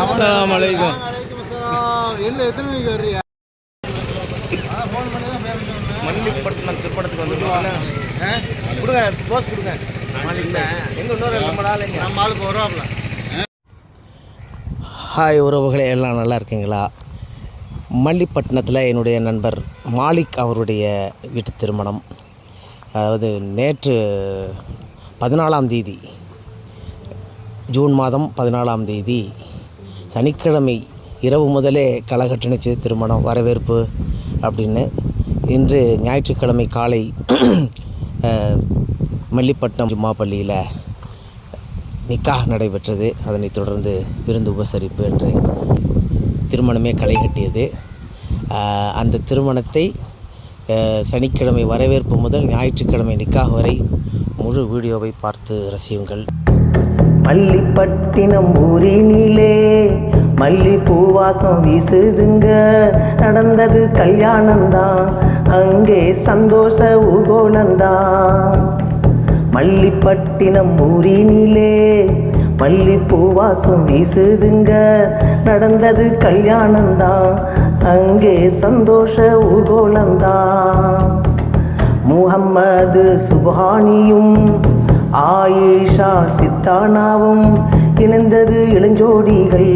அஸ்ஸலாமு அலைக்கும். என்ன எத்தனை மணிக்கு வர்றீங்க? மல்லிப்பட்டினம் திருப்பணத்துக்கு வந்துருக்கோம் கொடுங்க போஸ் கொடுங்க. இன்னொரு நம்ம ஆளுக்கு ஹாய் உறவுகளே எல்லாம் நல்லா இருக்கீங்களா? மல்லிப்பட்டினத்தில் என்னுடைய நண்பர் மாலிக் அவருடைய வீட்டு திருமணம். அதாவது நேற்று பதினாலாம் தேதி ஜூன் மாதம் பதினாலாம் தேதி சனிக்கிழமை இரவு முதலே களகட்டு நிச்சய திருமணம் வரவேற்பு அப்படின்னு. இன்று ஞாயிற்றுக்கிழமை காலை மல்லிப்பட்டினம் ஜும்மா பள்ளியில் நிக்காஹ் நடைபெற்றது. அதனைத் தொடர்ந்து விருந்து உபசரிப்பு என்று திருமணமே களை கட்டியது அந்த திருமணத்தை சனிக்கிழமை வரவேற்பு முதல் ஞாயிற்றுக்கிழமை நிக்காக வரை முழு வீடியோவை பார்த்து ரசியுங்கள். மல்லிப்பட்டினம் ஊரினிலே மல்லி பூவாசம் வீசுதுங்க. நடந்தது கல்யாணந்தான் அங்கே சந்தோஷ ஊர்கோலந்தான் மல்லிப்பட்டினம் ஊரினிலே மல்லி பூவாசம் வீசுதுங்க. நடந்தது கல்யாணந்தான் அங்கே சந்தோஷ ஊர்கோலந்தான் முகம்மது சுபானியும் ஆயிஷா சித்தானாவும் இணைந்தது இளஞ்சோடிகள்.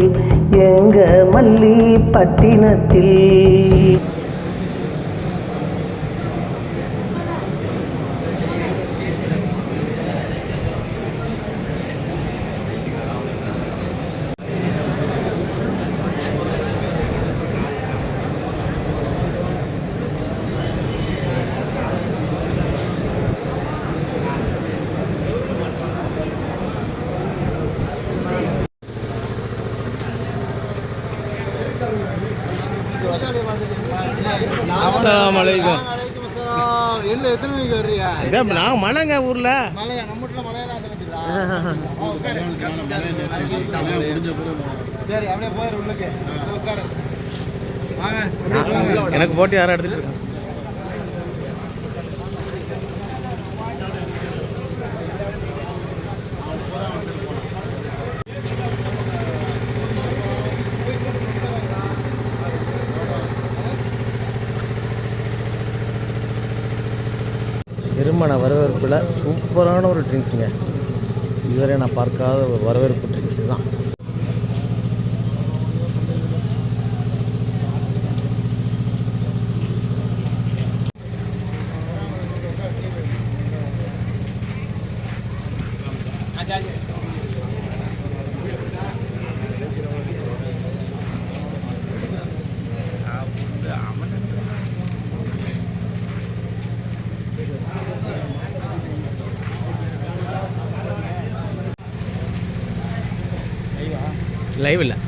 எங்க மல்லி பட்டினத்தில் என்ன எத்தனை மணிக்கு வர்றீங்க? இதே நான் மழைங்க ஊர்ல. மலையா நம்ம வீட்டுல மலையா சரி அப்படியே போயிரு உள்ளுக்கு. உட்காரு. எனக்கு போட்டு யாரும் எடுத்துட்டு இருக்காங்க. வரவேற்பில் சூப்பரான ஒரு ட்ரிங்க்ஸுங்க இதுவரை நான் பார்க்காத ஒரு வரவேற்பு ட்ரிங்க்ஸ் தான் நேரடி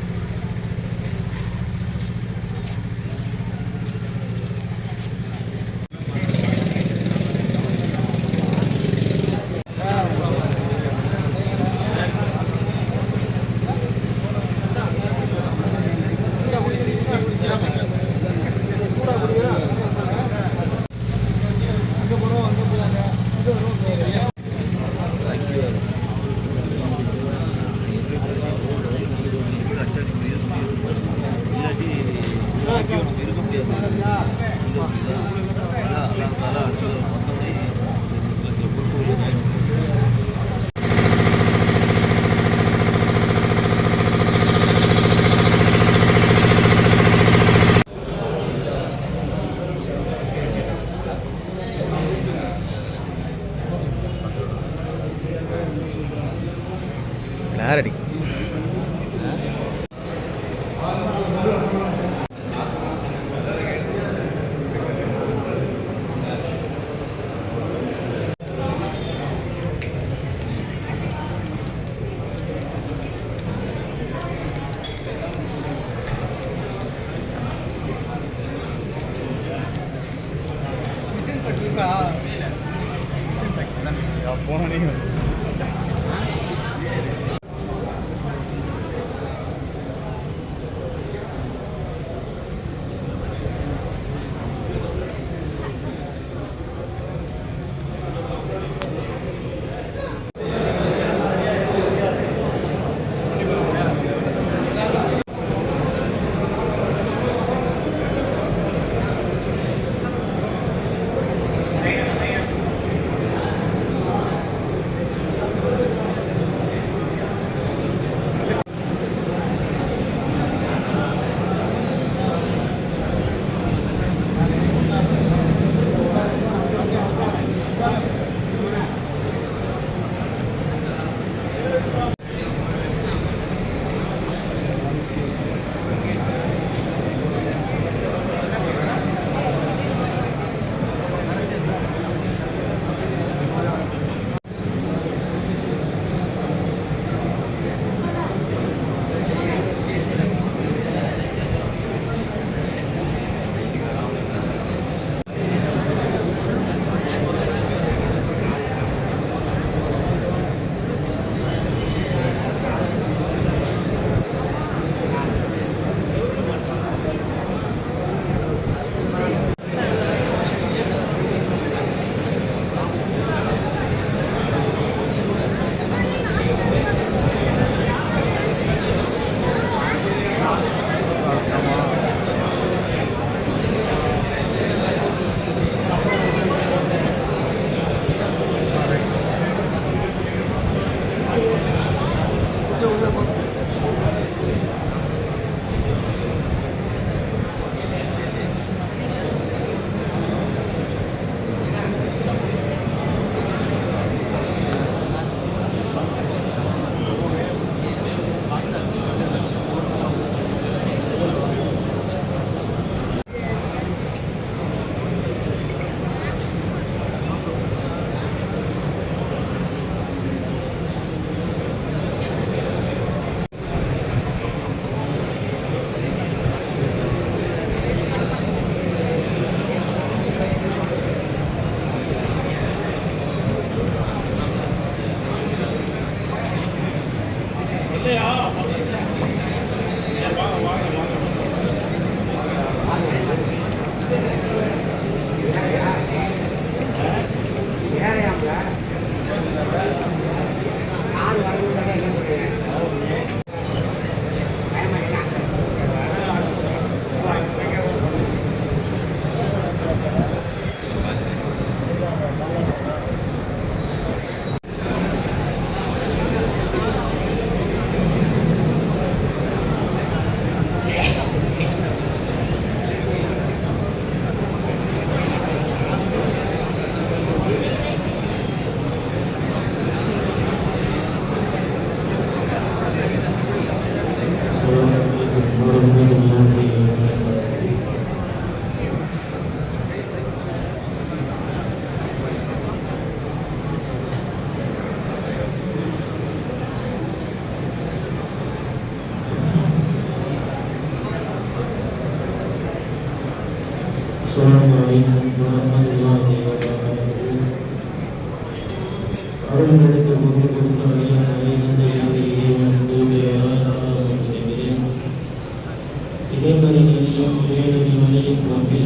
இறைவனையும் இறைவனையும் நம்பி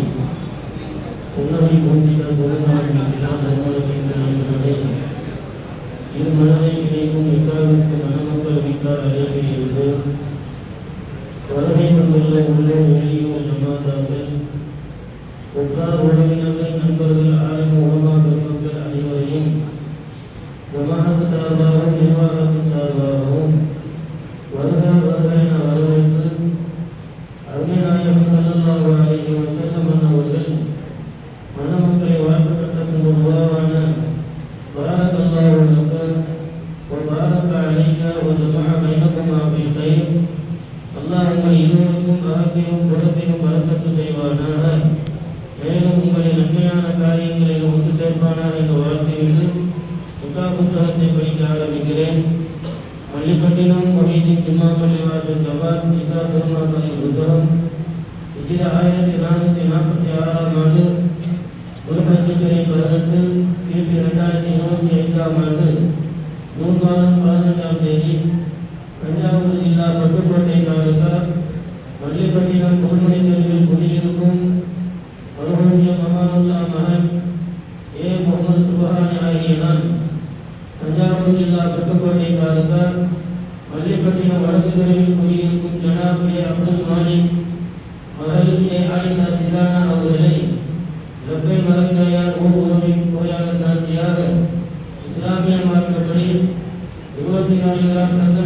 உணவை மூன்றின குருநாள் எல்லா நன்மலமைந்த நண்பர்களே இரு மனதை கிடைக்கும் இக்காவிற்கு மனமக்கள் விட்டால் அறிவிலிருந்து வருகை வந்துள்ள உள்ளே வெளியூர் ஜமாதாக்கள் உட்கார் உறவினர்கள் நண்பர்கள் அனைவரையும் அல்லாஹ் இருவருக்கும் ராப்பியும் குழப்பிலும் வரப்பட்டு செய்வானாக. மேலும் உங்களை நன்மையான காரியங்களில் ஒன்று சேர்ப்பானார் என்று வாழ்க்கையில் முக்கா புத்தகத்தை படிக்க ஆரம்பிக்கிறேன். பள்ளிப்பட்டினம் மொஹிதி திம்மாப்பள்ளி வாசல் ஜவாத் நிசா பெருமாப்பள்ளி புத்தகம் இது ஆயிரத்தி நானூற்றி நாற்பத்தி ஆறாம் ஆண்டு ஒரு பத்திரிகை பதினெட்டு கிபி ரெண்டாயிரத்தி இருபத்தி ஐந்தாம் ஆண்டு நூறு மாதம் பதினெட்டாம் தேதி வழங்கப்பட்டிருக்கிறார்கள் வள்ளிப்பட்டினம் பொதுமணிந்தவர்கள் கூடியிருக்கும் மருகூரிய மகானுல்லா மகன் ஏ முகமது சுபஹானி ஆகிய நான் தஞ்சாவூர் ஜில்லா கட்டுக்கோட்டை காலத்தார் வள்ளிப்பட்டினம் அரசு துறையில் கூடியிருக்கும் ஜனாப் ஏ அப்துல் மாலிக் மகள் ஏ ஆயிஷா சிதானா அவர்களை ரப்பை மறந்தாயார் ஓ உறவின் கோயாக சாட்சியாக இஸ்லாமிய மார்க்கப்படி இருபத்தி நான்காம்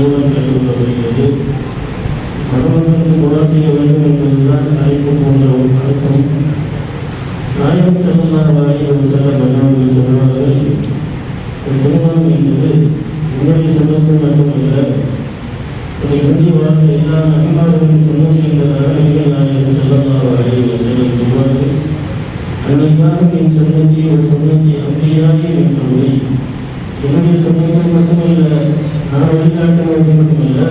உங்களை அன்புடன் கேட்டுக்கொள்ளப்படுகிறது மனமக்களுக்கு செய்ய வேண்டும் என்பதுதான் அழைப்பு போன்ற ஒரு அர்த்தம் நாயகம் செல்லலாம் வாரி ஒரு சில மன்னர்கள் சொல்வார்கள் திருமணம் என்பது உங்களுடைய சொந்தத்தில் மட்டுமல்ல ஒரு இந்திய வாழ்க்கை எல்லா நபிமார்களின் சொன்னீங்கிறதாக நீங்கள் நாயகம் செல்லலாம் வாரி ஒரு சிலர் சொல்வார்கள் அன்னைக்காக என் சொன்னதி ஒரு சொன்னதி அப்படியாகி என்று என்னுடைய சொன்னது மட்டுமல்ல நான் வழிகாட்டுவது மட்டுமல்ல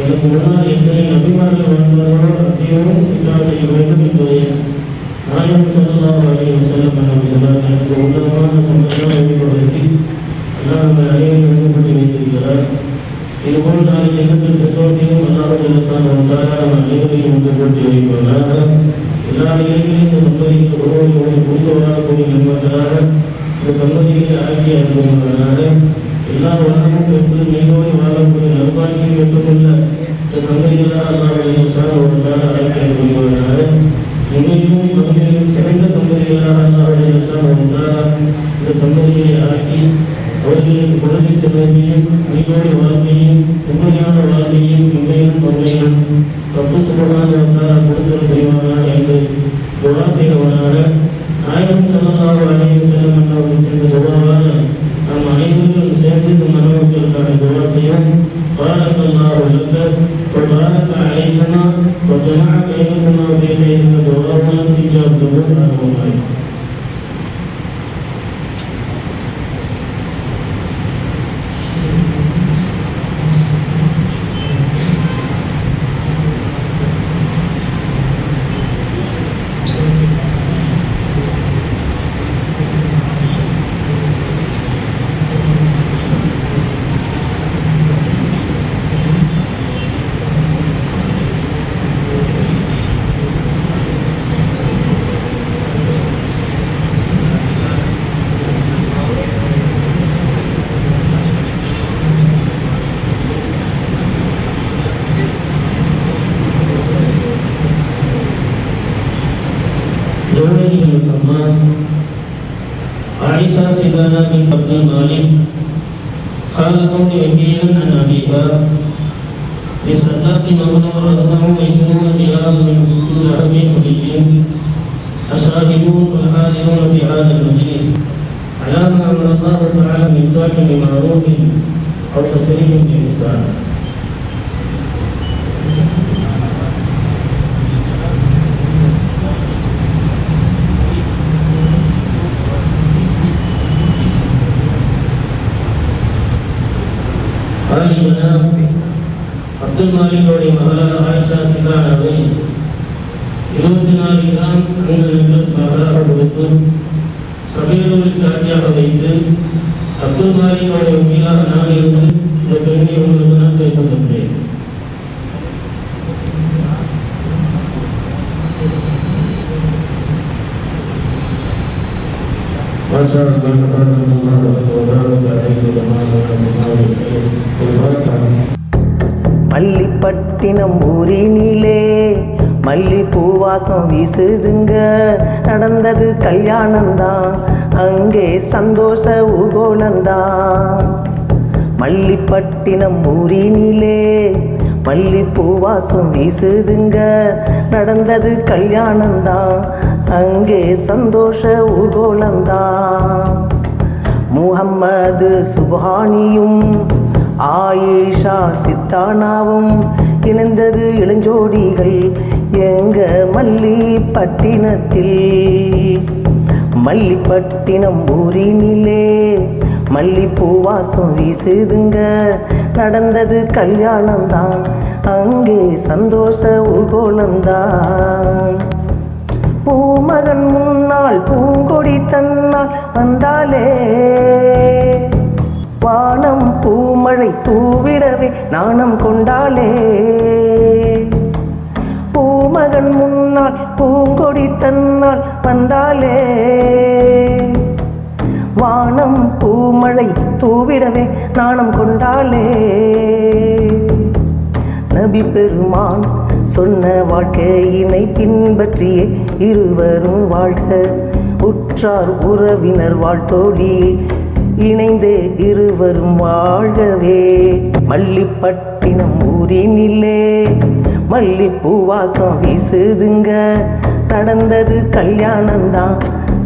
எனக்கு முன்னால் எத்தனை நபிமார்கள் வாழ்ந்தார்களோ அதையும் இதாக செய்ய வேண்டும் என்பதை நாயம் சொல்லலாம் வரைய செல்லம் என்று சொன்னார் எனக்கு உன்னதமான சம்பந்தம் வெளிப்படுத்தி எல்லாம் அந்த அனைவரும் எழுதப்பட்டு வைத்திருக்கிறார். இதுபோல் நான் எண்ணத்தில் பெற்றோர்களையும் அல்லாஹ் ஒன்றாக நம்ம அனைவரையும் ஒன்றுபட்டு போட்டி எல்லா நிலையிலும் இந்த தம்பதிகள் ஒருவரை புரிந்து வாழக்கூடிய நண்பர்களாக இந்த தம்பதிகளை ஆக்கி அனுபவங்களாக எல்லா வளமும் பெற்று மிகவும் வாழக்கூடிய நல்வாழ்க்கை மட்டுமல்ல இந்த தம்பதிகளாக அல்லாவுடைய சார் ஒன்றாக ஆக்கி அனுபவங்களாக உண்மையிலும் மறுமையிலும் சிறந்த தம்பதிகளாக அல்லாவுடைய சார் ஒன்றாக இந்த தம்பதிகளை ஆக்கி அவர்களுக்கு குழந்தை செல்வத்தையும் நீரோட வாழ்க்கையும் உண்மையான வாழ்க்கையும் உண்மையும் தொன்மையும் பசு சுகமான கொடுத்தல் புரிவானா என்று துவா செய்தவனாக. ஆயிரம் சொல்லலாம் அனைவரும் செல்லும் الله لك وبارك عليكما وجمع بينكما في خير دعاء استجاب له بن عبد المالك قال قول وكيلا عن أبيها بصداق مولى أربع وعشرون அப்துல் மாலிகோடைய மகளான ஆயிஷா சிந்தானாவை இருபத்தி நாலு கிராம் அங்கு மகளாக கொடுத்து சபையோடு சாட்சியாக வைத்து அப்துல் மாலிகோடைய உண்மையாக நான் இருந்து இந்த பெண்ணை உங்களுக்கு நான் கைப்பற்றுகிறேன் ما شاء الله تبارك الله وبارك عليك وبارك عليك மல்லிப்பட்டினம் ஊரினிலே மல்லி பூவாசம் வீசுதுங்க. நடந்தது கல்யாணம்தான். அங்கே சந்தோஷ ஊர்கோலந்தான் மல்லிப்பட்டினம் ஊரினிலே மல்லி பூவாசம் வீசுதுங்க. நடந்தது கல்யாணம்தான். அங்கே சந்தோஷ ஊர்கோலந்தான் முகம்மது சுபானியும் ஆயிஷா சித்தானாவும் இணைந்தது இளஞ்சோடிகள் எங்க மல்லிப்பட்டினத்தில். மல்லிப்பட்டினம் ஊரினிலே மல்லிப்பூவாசம் வீசுதுங்க. நடந்தது கல்யாணம்தான் அங்கே சந்தோஷ ஊர்கோலம்தான். பூமகன் முன்னால் பூங்கொடி தன்னால் வந்தாலே பூமழை தூவிடவே நாணம் கொண்டாளே. பூமகன் முன்னால் பூங்கொடி தன்னால் வந்தாலே வானம் பூமழை தூவிடவே நாணம் கொண்டாலே நபி பெருமான் சொன்ன வாழ்க்கையினை பின்பற்றியே இருவரும் வாழ்க. உற்றார் உறவினர் வாழ்த்தோழியில் இணைந்து இருவரும் வாழவே மல்லிப்பட்டினம் ஊரினிலே மல்லிப்பூ வாசம் வீசுதுங்க. நடந்தது கல்யாணம்தான்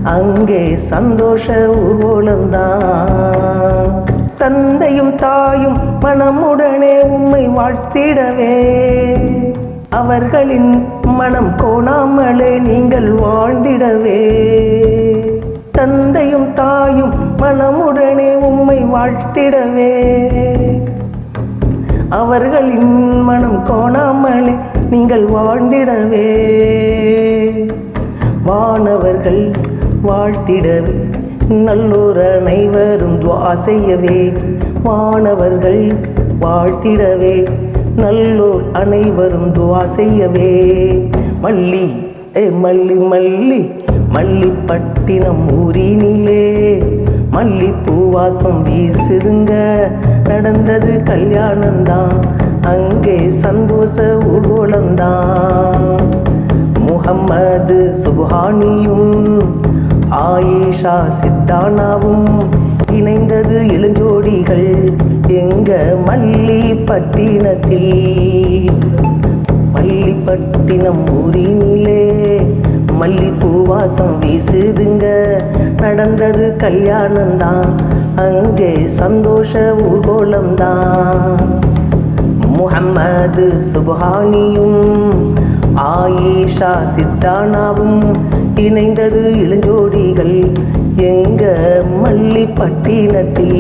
அங்கே சந்தோஷ ஊர்வலம்தான் தந்தையும் தாயும் மனமுடனே உம்மை வாழ்த்திடவே. அவர்களின் மனம் கோணாமலே நீங்கள் வாழ்ந்திடவே. தந்தையும் தாயும் மனமுடனே உம்மை வாழ்த்திடவே. அவர்களின் மனம் கோணாமலே நீங்கள் வாழ்ந்திடவே. வானவர்கள் வாழ்த்திடவே நல்லோர் அனைவரும் துவா செய்யவே. வானவர்கள் வாழ்த்திடவே நல்லோர் அனைவரும் துவா செய்யவே. மல்லி ஏ மல்லி மல்லி. மல்லிப்பட்டினம் ஊரினிலே மல்லி பூவாசம் வீசுதுங்க. நடந்தது கல்யாணம்தான் அங்கே சந்தோஷ ஊர்வலம்தான். முகம்மது சுப்ஹானியும் ஆயிஷா சித்தானாவும் இணைந்தது இளஞ்சோடிகள் எங்க மல்லிப்பட்டினத்தில். மல்லிப்பட்டினம் ஊரினிலே மல்லிப்பூ வாசம் வீசுதுங்க. நடந்தது கல்யாணம்தான். அங்கே சந்தோஷ ஊர்கோலம்தான். முஹம்மது சுபானியும் ஆயிஷா சித்தானாவும் இணைந்தது இளஞ்சோடிகள் எங்க மல்லிப்பட்டினத்தில்.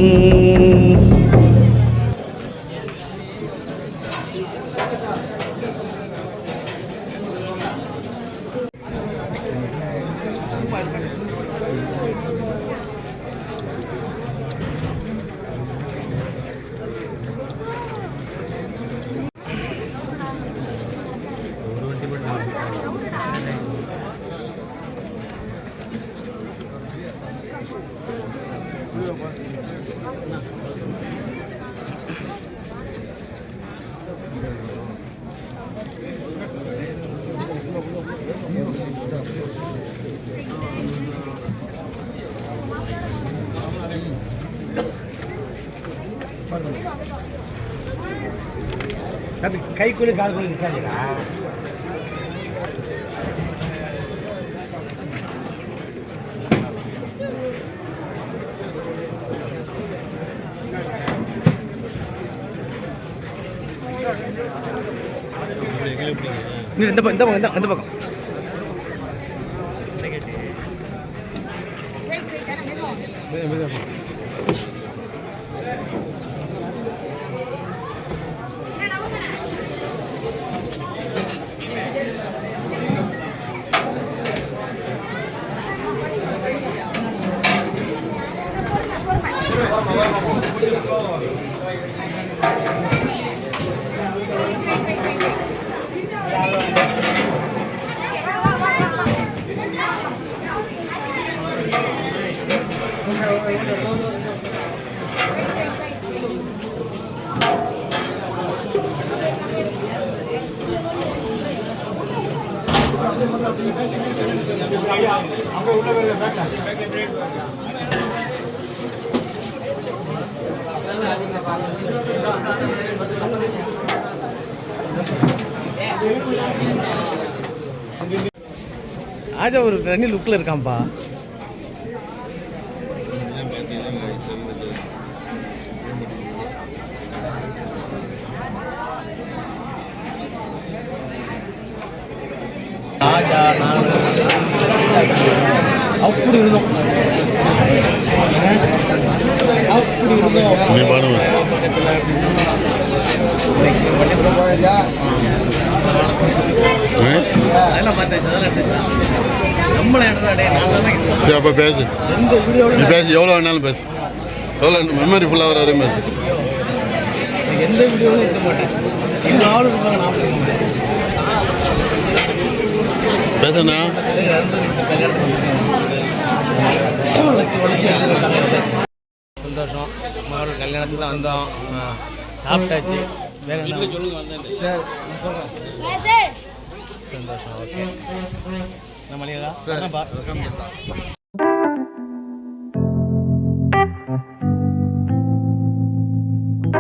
கை குழு கால் குழு நிற்காதீங்களா இந்த இந்த பக்கம் இந்த பக்கம் இந்த- ஆஜா ஒரு தனி லுக்கில் இருக்கான்ப்பா. அப்படி இருந்தோம் அப்படி இருந்தோம் சரி அப்போ பேசு. எந்த நீ பேசு எவ்வளோ வேணாலும் பேசு. எவ்வளோ மெமரி ஃபுல்லாக வர வரையும் பேசு. எந்த வீடியோவும் இருக்க மாட்டேன். எங்கள் நான் பேசுண்ணா சந்தோஷம். மகளோட கல்யாணத்துக்கு தான் வந்தோம் சாப்பிட்டாச்சு. வேற என்ன? சரி நான் சொல்கிறேன் சந்தோஷம் ஓகே. நம்ம சார்